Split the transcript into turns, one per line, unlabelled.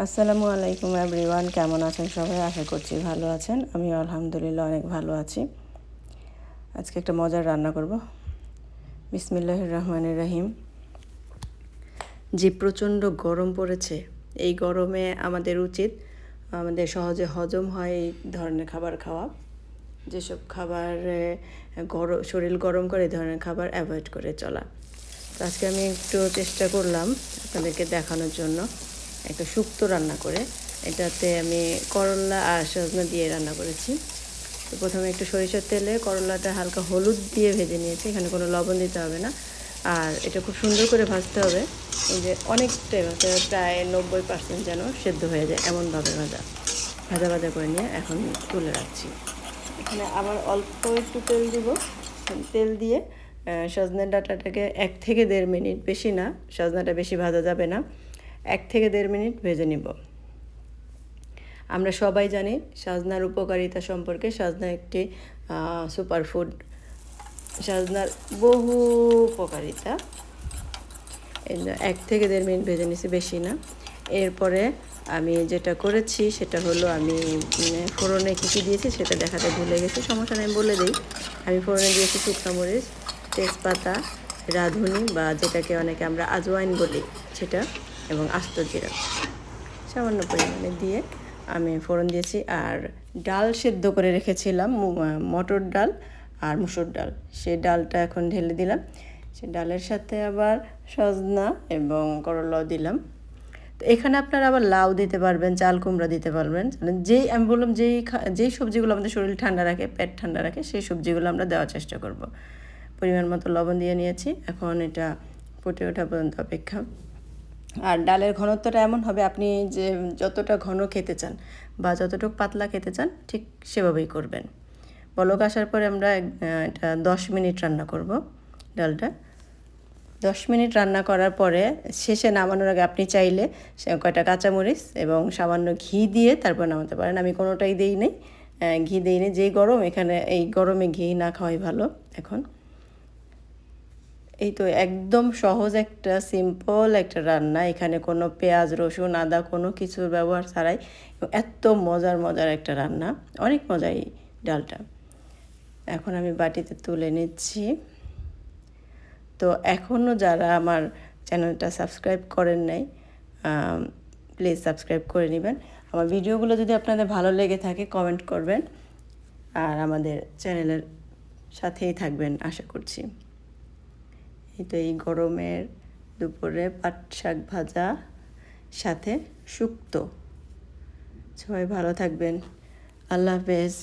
আসসালামু আলাইকুম এভরিওয়ান, কেমন আছেন সবাই? আশা করছি ভালো আছেন। আমি আলহামদুলিল্লাহ অনেক ভালো আছি। আজকে একটা মজার রান্না করব। বিসমিল্লাহ রহমানুর রহিম। যে প্রচণ্ড গরম পড়েছে, এই গরমে আমাদের উচিত, আমাদের সহজে হজম হয় এই ধরনের খাবার খাওয়া। যেসব খাবার গরম শরীর গরম করে, এই ধরনের খাবার অ্যাভয়েড করে চলা। তো আজকে আমি একটু চেষ্টা করলাম আপনাদেরকে দেখানোর জন্য। একটা শুক্তো রান্না করে। এটাতে আমি করলা আর সজনা দিয়ে রান্না করেছি। তো প্রথমে একটু সরিষার তেলে করলাটা হালকা হলুদ দিয়ে ভেজে নিয়েছি। এখানে কোনো লবণ দিতে হবে না। আর এটা খুব সুন্দর করে ভাজতে হবে। এই যে অনেকটাই ভাজতে হবে, প্রায় নব্বই পার্সেন্ট যেন সেদ্ধ হয়ে যায় এমনভাবে ভাজা। ভাজা ভাজা করে নিয়ে এখন তুলে রাখছি। এখানে আবার অল্প একটু তেল দিব। তেল দিয়ে সজনের ডাটাটাকে এক থেকে দেড় মিনিট বেশি না, সজনাটা বেশি ভাজা যাবে না। এক থেকে দেড় মিনিট ভেজে নিব। আমরা সবাই জানি সাজনার উপকারিতা সম্পর্কে সাজনা একটি সুপারফুড সাজনার বহু উপকারিতা। এক থেকে দেড় মিনিট ভেজে নিছি, বেশি না। এরপরে আমি যেটা করেছি সেটা হলো আমি ফোড়নে কী কী দিয়েছি সেটা দেখাতে ভুলে গেছি, সমস্যা আমি বলে দিই। আমি ফোড়নে দিয়েছি শুকনো মরিচ, তেজপাতা, রাঁধুনি বা যেটাকে অনেকে আমরা আজওয়াইন বলি, সেটা এবং আস্ত জিরা সামান্য পরিমাণে দিয়ে আমি ফোড়ন দিয়েছি আর ডাল সেদ্ধ করে রেখেছিলাম মটর ডাল আর মুসুর ডাল। সেই ডালটা এখন ঢেলে দিলাম। সে ডালের সাথে আবার সজনা এবং করলাও দিলাম। তো এখানে আপনারা আবার লাউ দিতে পারবেন, চাল কুমড়া দিতে পারবেন। যেই, আমি বললাম যেই যেই সবজিগুলো আমাদের শরীর ঠান্ডা রাখে, পেট ঠান্ডা রাখে, সেই সবজিগুলো আমরা দেওয়ার চেষ্টা করব। পরিমাণ মতো লবণ দিয়ে নিয়েছি। এখন এটা ফুটে ওঠা পর্যন্ত অপেক্ষা। আর ডালের ঘনত্বটা এমন হবে, আপনি যে যতটা ঘন খেতে চান বা যতটুকু পাতলা খেতে চান, ঠিক সেভাবেই করবেন। বলক আসার পরে আমরা এটা দশ মিনিট রান্না করব ডালটা। দশ মিনিট রান্না করার পরে শেষে নামানোর আগে আপনি চাইলে কয়টা কাঁচামরিচ এবং সামান্য ঘি দিয়ে তারপর নামাতে পারেন। আমি কোনোটাই দিই নেই ঘি দিই নেই যেই গরম, এখানে এই গরমে ঘি না খাওয়াই ভালো এখন। এই তো একদম সহজ একটা সিম্পল একটা রান্না। এখানে কোনো পেঁয়াজ, রসুন, আদা কোনো কিছুর ব্যবহার ছাড়াই এত মজার মজার একটা রান্না। অনেক মজাই ডালটা। এখন আমি বাটিতে তুলে নিচ্ছি। তো এখনও যারা আমার চ্যানেলটা সাবস্ক্রাইব করেন নাই প্লিজ সাবস্ক্রাইব করে নেবেন। আমার ভিডিওগুলো যদি আপনাদের ভালো লেগে থাকে, কমেন্ট করবেন। আর আমাদের চ্যানেলের সাথেই থাকবেন, আশা করছি। এই তো এই গরমের দুপুরে পাট শাক ভাজা, সাথে শুক্তো। সবাই ভালো থাকবেন। আল্লাহ হাফেজ।